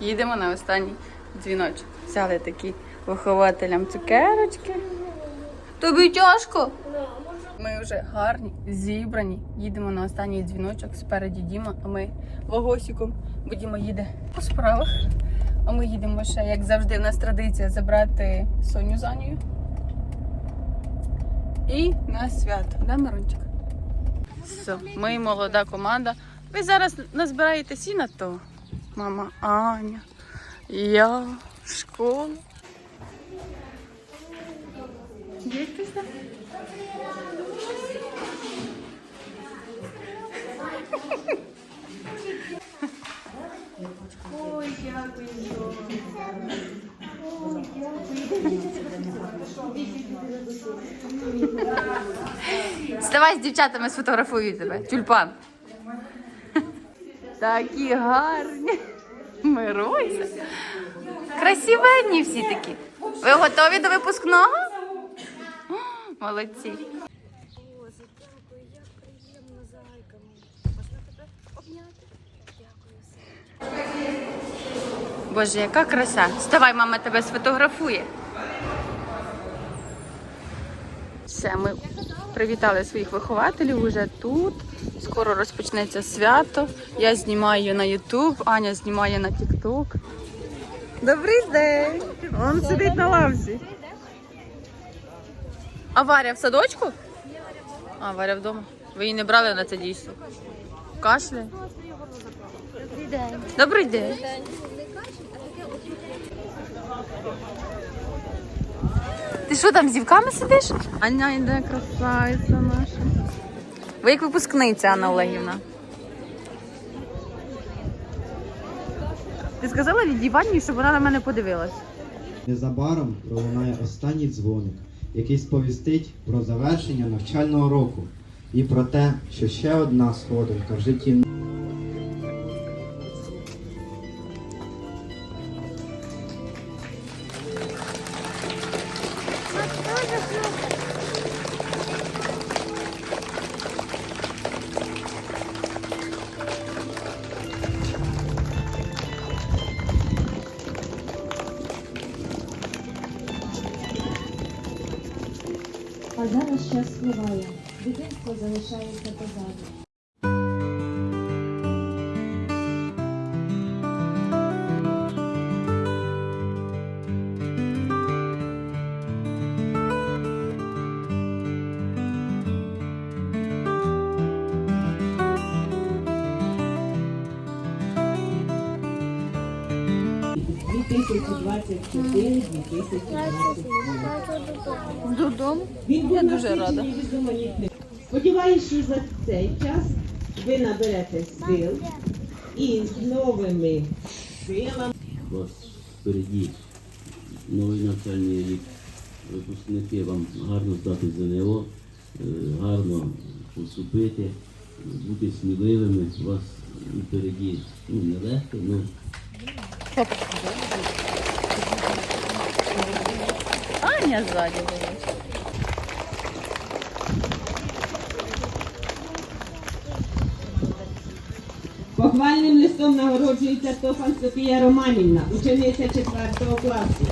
їдемо на останній дзвіночок. Взяли такі вихователям цукерочки. Тобі тяжко? Ми вже гарні, зібрані. Їдемо на останній дзвіночок. Спереді Діма, а ми вагосіком. Бо їде по справах. А ми їдемо ще, як завжди, в нас традиція забрати Соню з Анією. І на свято. Да, Мирончик? Все, ми молода команда. Ви зараз назбираєте сіна, то мама Аня, я, школа. Є хтось там? Ставай з дівчатами сфотографую тебе. Тюльпан. Такі гарні. Мируйся. Красивенні всі такі. Ви готові до випускного? Молодці. Дякую, як приємно зайка. Можна тебе обняти? Дякую. Боже, яка краса. Вставай, мама тебе сфотографує. Все, ми привітали своїх вихователів уже тут. Скоро розпочнеться свято. Я знімаю на YouTube, Аня знімає на TikTok. Добрий день! Он сидить на лавці. А Варя в садочку? А, Варя вдома. Ви її не брали на це дійство? Кашляє? Добрий день. Добрий день. Ти що там з дівками сидиш? Аня йде красавиця наша. Ви як випускниця, Анна Олегівна. Ти сказала Лідії Іванівні, щоб вона на мене подивилась. Незабаром пролунає останній дзвоник, який сповістить про завершення навчального року і про те, що ще одна сходинка в житті Додому. Він був Я дуже рада. Сподіваюсь, що за цей час ви наберете сил і з новими силами. У вас впереді новий навчальний рік. Випускники вам гарно здати ЗНО, е, гарно поступити, бути сміливими. У вас впереді ну, нелегко, ну Аня ззаді. Похвальним листом нагороджується Тофан Софія Романівна, учениця 4 класу.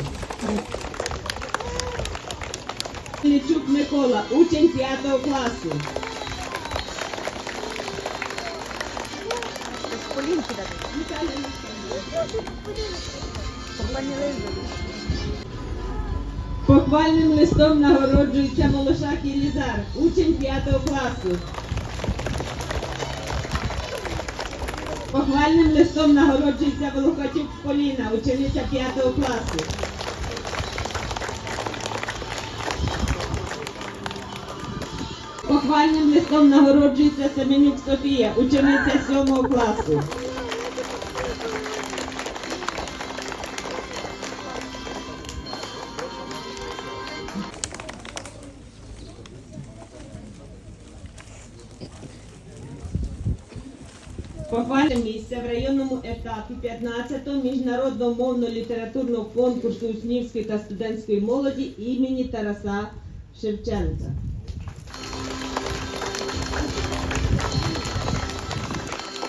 Личук Микола, учень 5 класу. Похвальним листом нагороджується Молошак Єлізар, учень 5 класу. Похвальним листом нагороджується Волохатюк Поліна, учениця 5 класу. Похвальним листом нагороджується Семенюк Софія, учениця 7 класу. Етапі 15-го міжнародного мовно-літературного конкурсу учнівської та студентської молоді імені Тараса Шевченка.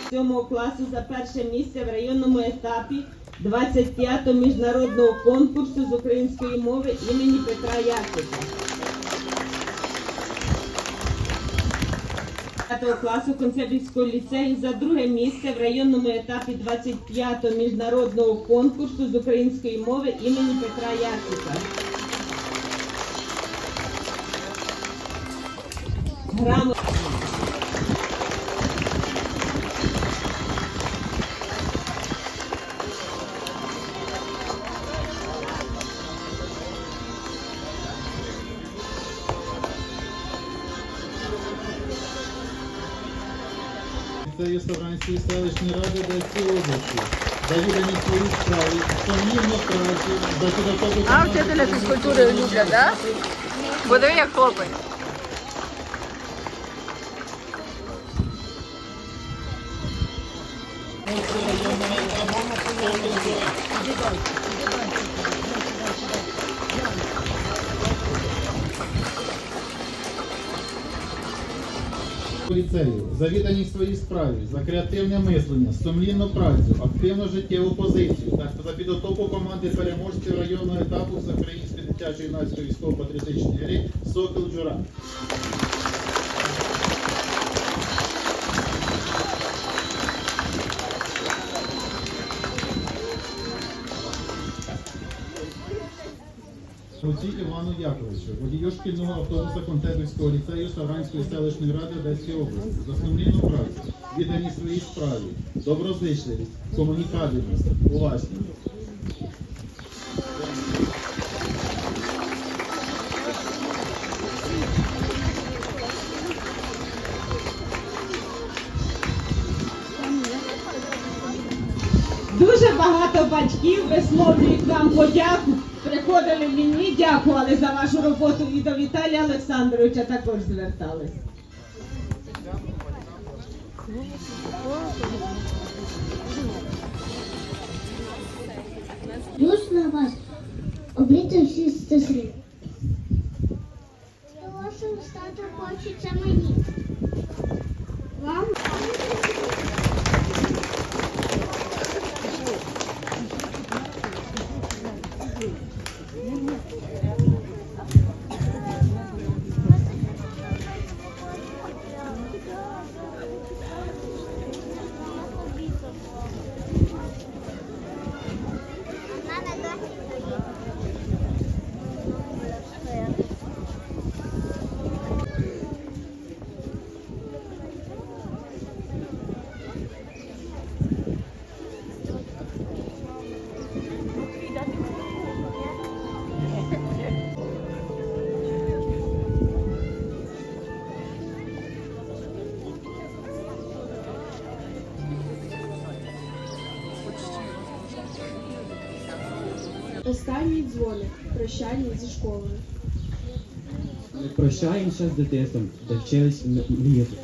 Сьомого класу за перше місце в районному етапі 25-го міжнародного конкурсу з української мови імені Петра Яцика. 5 класу Концебівського ліцею за друге місце в районному етапі 25-го міжнародного конкурсу з української мови імені Петра Ясика. Грамотно. Ліцею Савранської селищної ради Одеської області. За віддані свої справи, сумнівно праці, за підготовку А вчителя фізкультури люблять, так? Бо диви, як хлопець. Ліцею, за відданість своїй справі, за креативне мислення, сумлінну працю, активну життєву позицію та за підготовку команди переможців районного етапу Всеукраїнської дитячої юнацької військово-патріотичної гри Сокіл Джура. Руці Івану Яковичу, водію шкільного автобуса Контебівського ліцею Савранської селищної ради Одеської області, за сумлінну працю, віддані своїй справі, доброзичливість, комунікабельність, уважність. Дуже багато батьків висловлюють вам подяку. Приходили мені, дякували за вашу роботу і до Віталія Олександровича також звертались. Можна вас обліти всі сестри? Вашого стати хочеться мені. Вам? Нет, нет, нет. Останній дзвоник. Прощання зі школою. Прощаємося з дитинством, де вчились мріяти.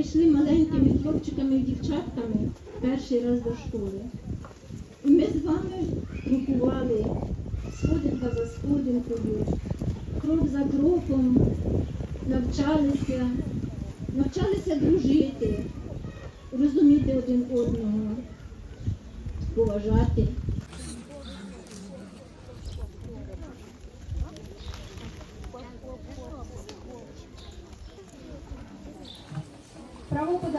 Прийшли маленькими хлопчиками і дівчатками перший раз до школи. І ми з вами крокували сходинка за сходинкою, крок за кроком, навчалися, навчалися дружити, розуміти один одного, поважати.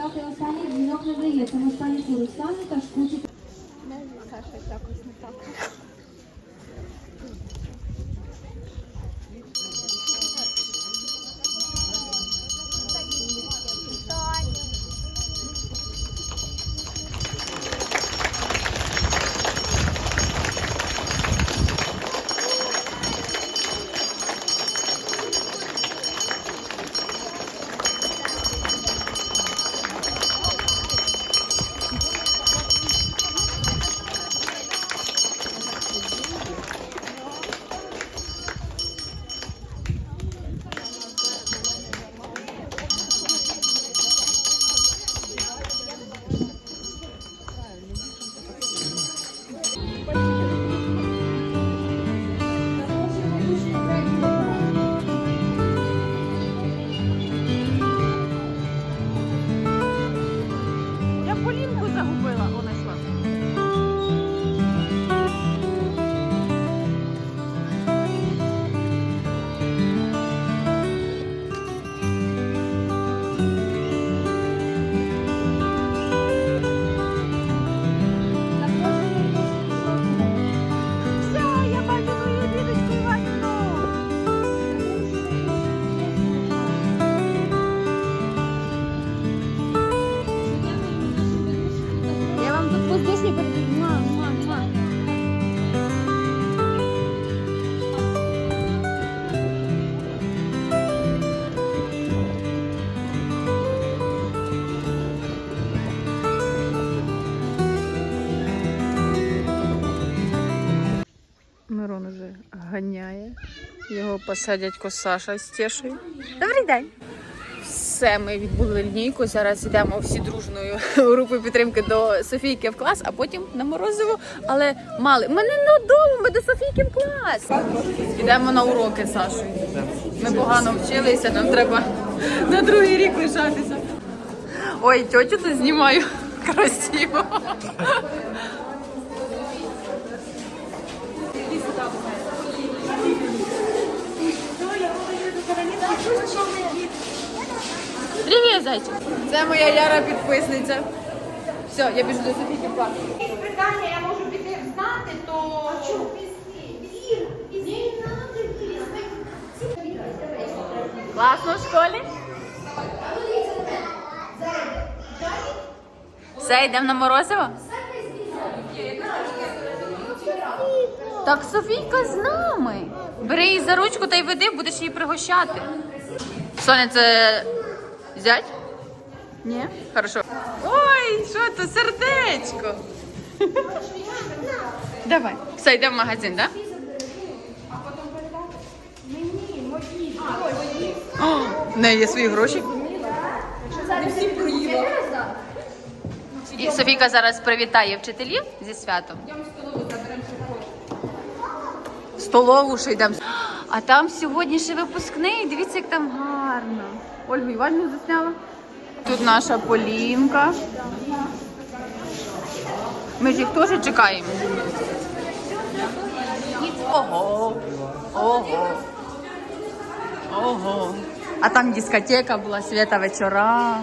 Подати останній дзвінок надається наставнику стане та шкуці Його посадять Саша з Тєшою. Добрий день. Все, ми відбули лінійку. Зараз йдемо всі дружною групою підтримки до Софійки в клас, а потім на Морозиво. Але мали. Ми не додому, ми до Софійки в клас. Йдемо на уроки з Сашою. Ми погано вчилися, нам треба на другий рік лишатися. Ой, тьотю тут знімаю. Красиво. Привіт, зайчик. Це моя Яра підписниця. Все, я біжу до Софійки в клас. Питання я можу піти знати, то Класно в школі? Все, йдемо на Морозиво? Так Софійка з нами. Бери її за ручку та й веди, будеш її пригощати. Соня, це зять? Ні? Хорошо. Ой, що то сердечко. Давай. Все, йдемо в магазин, так? Да? О, в неї є свої гроші. І Софійка зараз привітає вчителів зі святом. В столову ще йдемо. А там сьогодні ще випускний. Дивіться, як там гарно. Ольгу Іванівну засняла. Тут наша Полінка. Ми ж їх теж чекаємо. Ого. Ого. Ого. А там дискотека була свята вечора.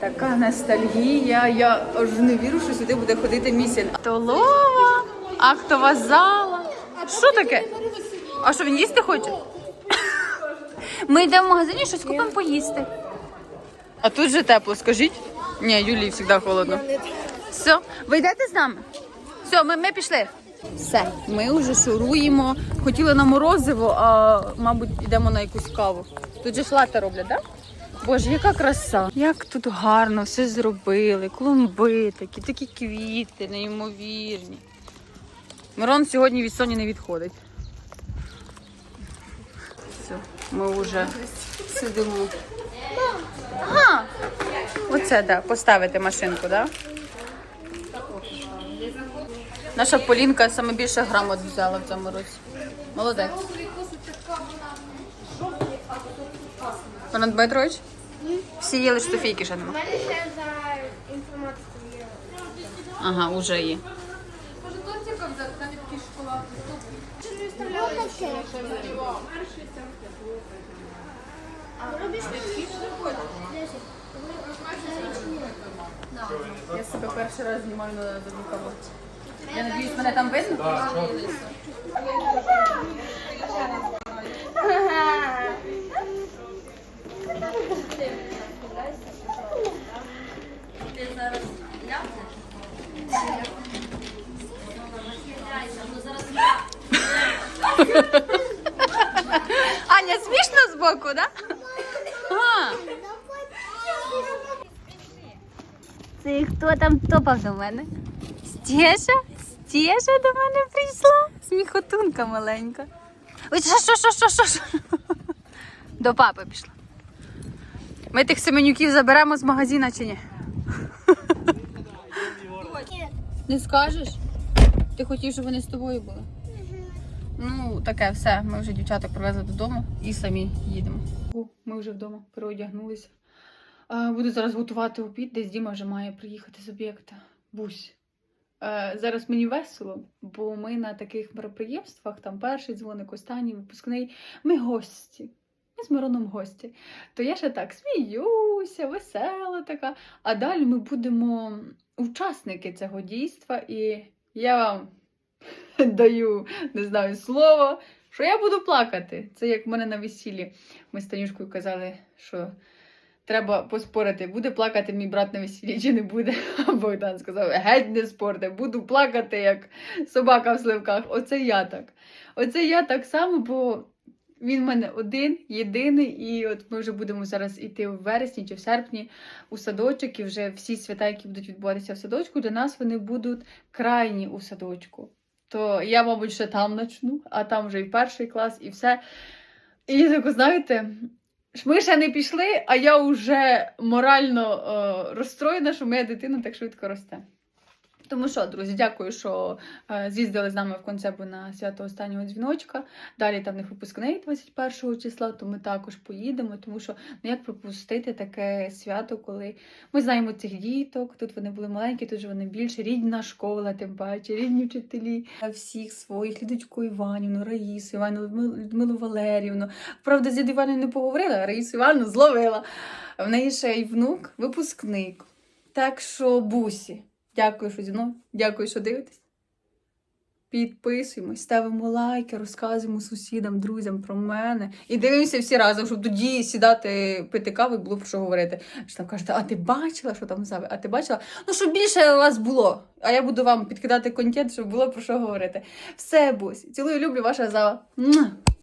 Така ностальгія. Я аж не вірю, що сюди буде ходити місія. Столова, актова зала. Що таке? А що він їсти хоче? Ми йдемо в магазині, щось купимо поїсти. А тут же тепло, скажіть. Ні, Юлії завжди холодно. Все, ви йдете з нами? Все, ми, ми пішли. Все, ми вже шуруємо. Хотіли на морозиво, а мабуть, йдемо на якусь каву. Тут же ж лати роблять, так? Боже, яка краса! Як тут гарно все зробили, клумби такі, такі квіти, неймовірні. Мирон сьогодні від Соні не відходить. Все, ми вже сидимо. Ага, оце, да, поставити машинку, так? Да? Наша Полінка саме більше грамот взяла в цьому році. Молодець. Роман Дмитрович? Всі їли штуфійки ще нема. мене ще за інформацію є. Ага, уже є. Я себе перший раз знімаю на звуководці. Я надіюсь, мене там видно? Аня, смішно збоку, да? Це хто там топав до мене? Стєша? Стєша до мене прийшла? Сміхотунка маленька. Ой, що, що, що, що, що, що? До папи пішла. Ми тих семенюків заберемо з магазина чи ні? Не скажеш? Ти хотів, щоб вони з тобою були? Ну, таке все. Ми вже дівчаток привезли додому і самі їдемо. Ми вже вдома переодягнулися. Буду зараз готувати обід, десь Діма вже має приїхати з об'єкта. Бусь. Зараз мені весело, бо ми на таких мероприємствах, там перший дзвоник, останній випускний, ми гості. Ми з Мироном гості. То я ще так сміюся, весела така. А далі ми будемо учасники цього дійства, і я вам даю, не знаю, слово, що я буду плакати. Це як в мене на весіллі. Ми з Танюшкою казали, що треба поспорити, буде плакати мій брат на весіллі чи не буде. Богдан сказав: геть не спорте, буду плакати, як собака в сливках. Оце я так. Оце я так само, бо він в мене один, єдиний, і от ми вже будемо зараз іти в вересні чи в серпні у садочок, і вже всі свята, які будуть відбуватися в садочку, для нас вони будуть крайні у садочку. то я, мабуть, ще там начну, а там вже і перший клас, і все. І я таку, знаєте, ми ще не пішли, а я вже морально е, розстроєна, що моя дитина так швидко росте. Тому що, друзі, дякую, що е, з'їздили з нами в концебу на свято останнього дзвіночка. Далі там них випускний 21 числа, то ми також поїдемо, тому що ну як пропустити таке свято, коли ми знаємо цих діток, тут вони були маленькі, тут же вони більше, рідна школа, тим паче, рідні вчителі, всіх своїх, Лідочку Іванівну, Раїсу Іванівну, Людмилу- Валерівну. Правда, з Іванівною не поговорила, а Раїсу Іванівну зловила. В неї ще й внук, випускник. Так що, бусі, дякую, що зі мною, дякую, що дивитесь. Підписуємось, ставимо лайки, розказуємо сусідам, друзям про мене. І дивимося всі разом, щоб тоді сідати пити каву і було про що говорити. Що там кажете, а ти бачила, що там зave? А ти бачила? Ну, щоб більше у вас було. А я буду вам підкидати контент, щоб було про що говорити. Все, бусі. Цілую, люблю, ваша зава.